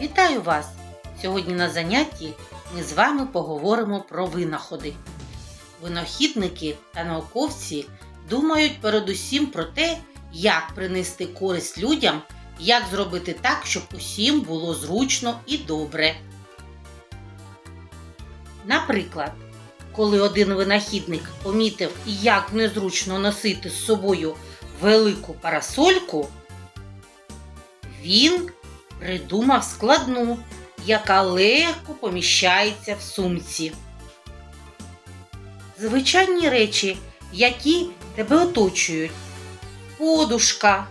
Вітаю вас! Сьогодні на занятті ми з вами поговоримо про винаходи. Винахідники та науковці думають передусім про те, як принести користь людям, як зробити так, щоб усім було зручно і добре. Наприклад, коли один винахідник помітив, як незручно носити з собою велику парасольку, він придумав складну, яка легко поміщається в сумці. Звичайні речі, які тебе оточують. Подушка,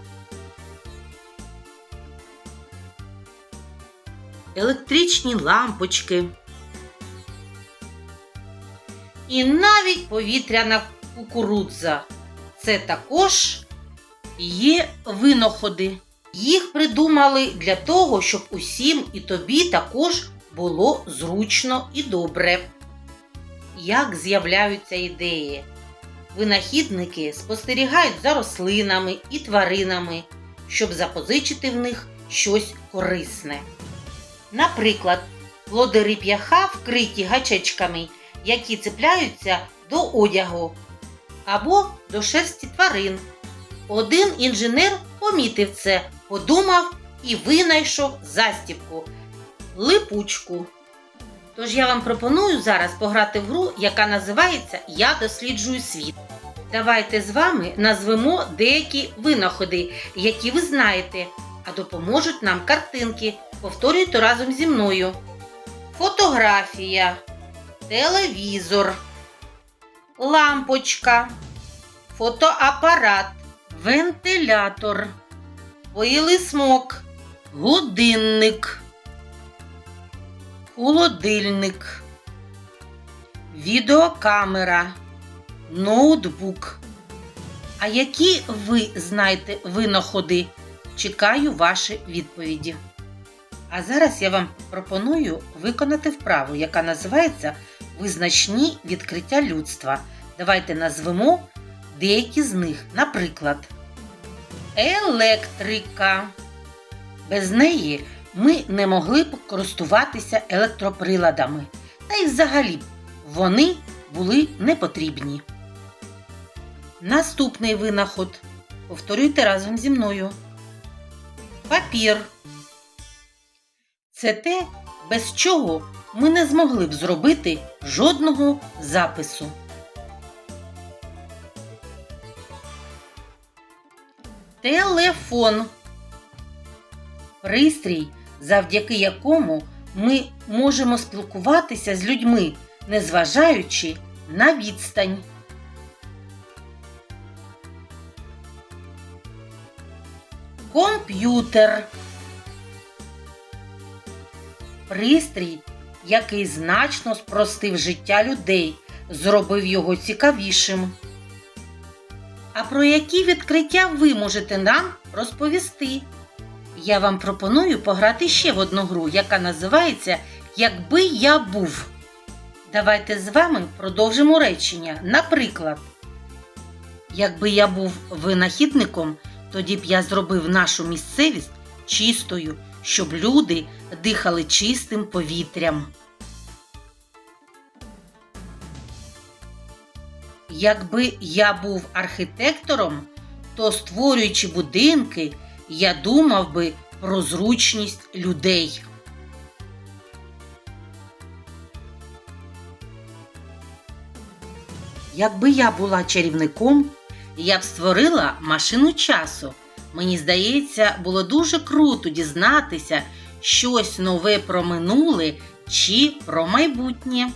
електричні лампочки. І навіть повітряна кукурудза. Це також є винаходи. Їх придумали для того, щоб усім і тобі також було зручно і добре. Як з'являються ідеї? Винахідники спостерігають за рослинами і тваринами, щоб запозичити в них щось корисне. Наприклад, плоди реп'яха вкриті гачечками, які цепляються до одягу або до шерсті тварин. Один інженер помітив це, подумав і винайшов застібку липучку. Тож я вам пропоную зараз пограти в гру, яка називається Я досліджую світ. Давайте з вами назвемо деякі винаходи, які ви знаєте, а допоможуть нам картинки. Повторюйте разом зі мною. Фотографія, телевізор, лампочка, фотоапарат, вентилятор, поїлисмок, годинник, холодильник, відеокамера, ноутбук. А які ви знаєте винаходи? Чекаю ваші відповіді. А зараз я вам пропоную виконати вправу, яка називається Визначні відкриття людства. Давайте назвемо деякі з них. Наприклад, електрика. Без неї ми не могли б користуватися електроприладами. Та й взагалі вони були не потрібні. Наступний винаход. Повторюйте разом зі мною. Папір. Це те, без чого ми не змогли б зробити жодного запису. Телефон. Пристрій, завдяки якому ми можемо спілкуватися з людьми, незважаючи на відстань. Комп'ютер. Пристрій, який значно спростив життя людей, зробив його цікавішим. А про які відкриття ви можете нам розповісти? Я вам пропоную пограти ще в одну гру, яка називається Якби я був. Давайте з вами продовжимо речення. Наприклад, якби я був винахідником, тоді б я зробив нашу місцевість чистою, щоб люди дихали чистим повітрям. Якби я був архітектором, то створюючи будинки, я думав би про зручність людей. Якби я була чарівником, я б створила машину часу. Мені здається, було дуже круто дізнатися щось нове про минуле чи про майбутнє.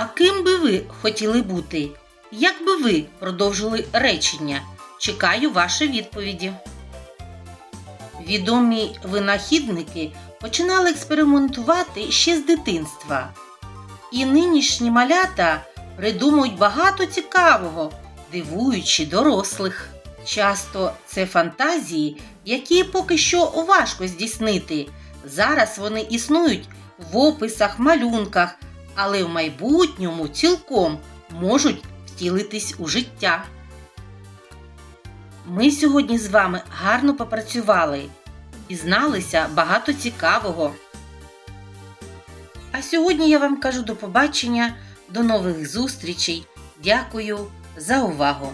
А ким би ви хотіли бути? Як би ви продовжили речення? Чекаю ваші відповіді. Відомі винахідники починали експериментувати ще з дитинства. І нинішні малята придумують багато цікавого, дивуючи дорослих. Часто це фантазії, які поки що важко здійснити. Зараз вони існують в описах, малюнках, але в майбутньому цілком можуть втілитись у життя. Ми сьогодні з вами гарно попрацювали. і зналися багато цікавого. А сьогодні я вам кажу до побачення, до нових зустрічей. Дякую за увагу!